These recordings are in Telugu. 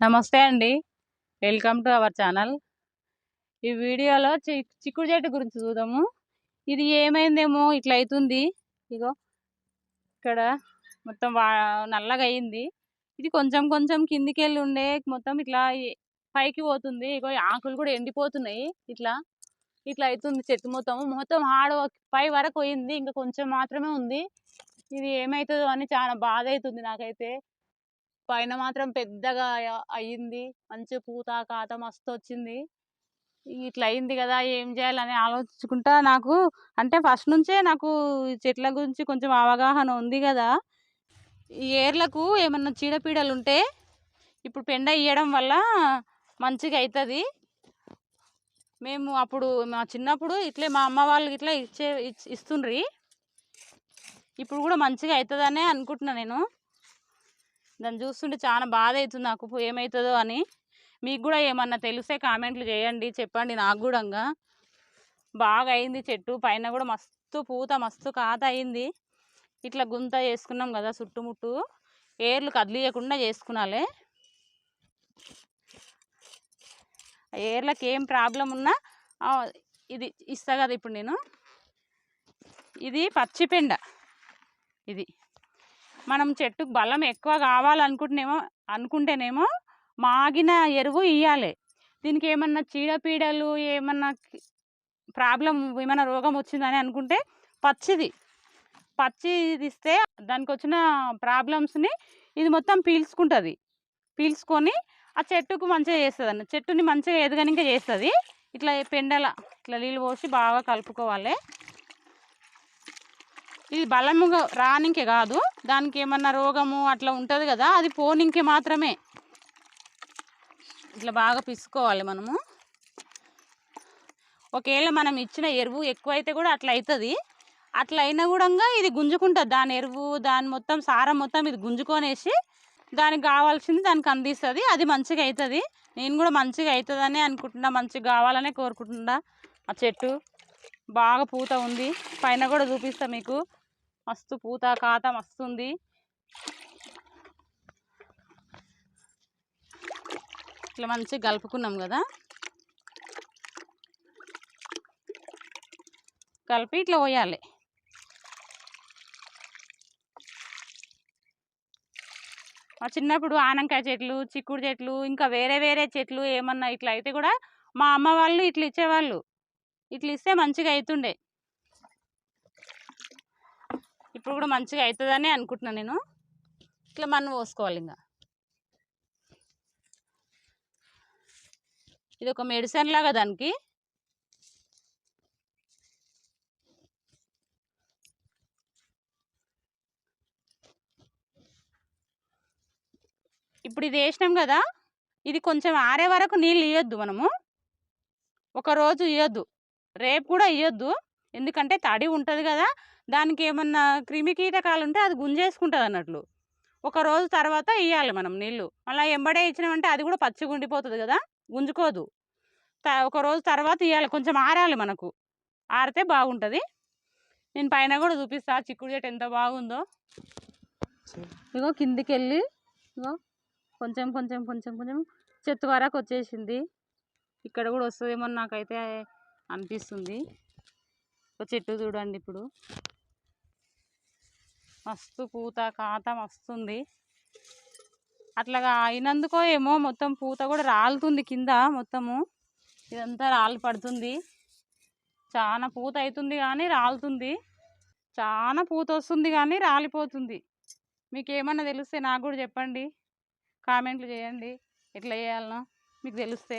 నమస్తే అండి. Welcome to our channel. ఈ వీడియోలో చిక్కుడు చెట్టు గురించి చూద్దాము. ఇది ఏమైందేమో ఇట్లా అవుతుంది ఇగో ఇక్కడ మొత్తం వా నల్లగా అయింది. ఇది కొంచెం కొంచెం కిందికి వెళ్ళి ఉండే మొత్తం ఇట్లా పైకి పోతుంది. ఇగో ఈ ఆకులు కూడా ఎండిపోతున్నాయి. ఇట్లా ఇట్లా అవుతుంది చెట్టు మొత్తం. మొత్తం ఆడ పై వరకు పోయింది. ఇంకా కొంచెం మాత్రమే ఉంది. ఇది ఏమవుతుందో అని చాలా బాధ అవుతుంది నాకైతే. పైన మాత్రం పెద్దగా అయ్యింది మంచి పూత కాత మస్తు వచ్చింది. ఇట్లా అయింది కదా ఏం చేయాలని ఆలోచించుకుంటా నాకు అంటే ఫస్ట్ నుంచే నాకు చెట్ల గురించి కొంచెం అవగాహన ఉంది కదా. ఈ ఏర్లకు ఏమన్నా చీడపీడలు ఉంటే ఇప్పుడు పెండ ఇయ్యడం వల్ల మంచిగా అవుతుంది మేము అప్పుడు మా చిన్నప్పుడు ఇట్లే మా అమ్మ వాళ్ళు ఇట్లా ఇచ్చే ఇచ్- ఇస్తుండ్రి. ఇప్పుడు కూడా మంచిగా అవుతుందనే అనుకుంటున్నా నేను. దాన్ని చూస్తుంటే చాలా బాధ అవుతుంది నాకు ఏమవుతుందో అని. మీకు కూడా ఏమన్నా తెలిస్తే కామెంట్లు చేయండి చెప్పండి నాకు కూడా ఇంకా. బాగా అయింది చెట్టు పైన కూడా మస్తు పూత మస్తు కాత అయింది. ఇట్లా గుంత చేసుకున్నాం కదా చుట్టుముట్టు. ఏర్లు కదిలియకుండా చేసుకున్నాలే ఏర్లకు ఏం ప్రాబ్లం ఉన్నా ఇది ఇస్తా కదా ఇప్పుడు నేను. ఇది పచ్చిపెండ ఇది. మనం చెట్టుకు బలం ఎక్కువ కావాలనుకుంటేనేమో అనుకుంటేనేమో మాగిన ఎరువు ఇవ్వాలి దీనికి ఏమన్నా చీడపీడలు ఏమన్నా ప్రాబ్లం ఏమైనా రోగం వచ్చిందని అనుకుంటే పచ్చిది. పచ్చిది ఇస్తే దానికి వచ్చిన ప్రాబ్లమ్స్ని ఇది మొత్తం పీల్చుకుంటుంది. పీల్చుకొని ఆ చెట్టుకు మంచిగా చేస్తుంది అన్న చెట్టుని మంచిగా ఎదగనిక చేస్తుంది. ఇట్లా పెండల ఇట్లా నీళ్ళు పోసి బాగా కలుపుకోవాలి. ఇది బలముగా రానికే కాదు. దానికి ఏమన్నా రోగము అట్లా ఉంటుంది కదా అది పోనీకే మాత్రమే. ఇట్లా బాగా పిసుకోవాలి మనము. ఒకవేళ మనం ఇచ్చిన ఎరువు ఎక్కువైతే కూడా అట్లా అవుతుంది అట్లా అయినా కూడా ఇది గుంజుకుంటుంది. దాని ఎరువు దాని మొత్తం సారం మొత్తం ఇది గుంజుకొనేసి దానికి కావాల్సింది దానికి అందిస్తుంది. అది మంచిగా అవుతుంది నేను కూడా మంచిగా అవుతుందని అనుకుంటున్నా. మంచిగా కావాలనే కోరుకుంటున్నా. ఆ చెట్టు. బాగా పూత ఉంది. పైన కూడా చూపిస్తా మీకు. మస్తు పూత కాత మస్తు ఉంది. ఇట్లా మంచిగా కలుపుకున్నాం కదా. కలిపి ఇట్లా పోయాలి. మా చిన్నప్పుడు ఆనంకాయ చెట్లు చిక్కుడు చెట్లు ఇంకా వేరే వేరే చెట్లు ఏమన్నా ఇట్లా అయితే కూడా మా అమ్మ వాళ్ళు ఇట్లా ఇచ్చేవాళ్ళు. ఇట్లా ఇస్తే మంచిగా అవుతుండే ఇప్పుడు కూడా మంచిగా అవుతుందని అనుకుంటున్నాను నేను. ఇట్లా మన్ను పోసుకోవాలి ఇంకా ఇది ఒక మెడిసిన్ లాగా దానికి. ఇప్పుడు ఇది వేసినాం కదా ఇది కొంచెం ఆరే వరకు నీళ్ళు ఇవ్వద్దు మనము. ఒక రోజు ఇవ్వద్దు రేపు కూడా ఇవ్వద్దు ఎందుకంటే తడి ఉంటుంది కదా దానికి ఏమన్నా క్రిమి కీటకాలు ఉంటే అది గుంజేసుకుంటుంది అన్నట్లు ఒక రోజు తర్వాత ఇవ్వాలి మనం నీళ్ళు. మళ్ళీ ఎంబడే ఇచ్చినామంటే అది కూడా పచ్చిగా ఉండిపోతుంది కదా గుంజుకోదు. ఒక రోజు తర్వాత ఇవ్వాలి కొంచెం ఆరాలి మనకు. ఆరితే బాగుంటుంది. నేను పైన కూడా చూపిస్తా చిక్కుడు చెట్టు ఎంత బాగుందో. ఇగో కిందికి వెళ్ళి ఇగో కొంచెం కొంచెం కొంచెం కొంచెం చెత్త వరకు వచ్చేసింది. ఇక్కడ కూడా వస్తుందేమో నాకైతే అనిపిస్తుంది. ఒక చెట్టు చూడండి ఇప్పుడు. మస్తు పూత కాత మస్తుంది. అట్లాగా అయినందుకో ఏమో మొత్తం పూత కూడా రాలుతుంది కింద మొత్తము. ఇదంతా రాళ్ళు పడుతుంది. చాలా పూత అవుతుంది కానీ రాలుతుంది. చాలా పూత వస్తుంది కానీ రాలిపోతుంది. మీకు ఏమన్నా తెలిస్తే నాకు కూడా చెప్పండి. కామెంట్లు చేయండి. ఎట్లా చేయాలనో మీకు తెలిస్తే.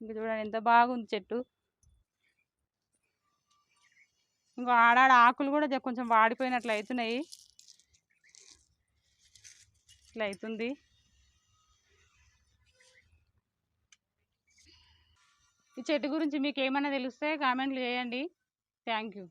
ఇంకా చూడండి ఎంత బాగుంది చెట్టు. ఇంకో ఆడాడ ఆకులు కూడా కొంచెం వాడిపోయినట్లు అవుతున్నాయి ఇట్లా అవుతుంది ఈ చెట్టు గురించి మీకు ఏమైనా తెలిస్తే కామెంట్లు చేయండి. Thank you.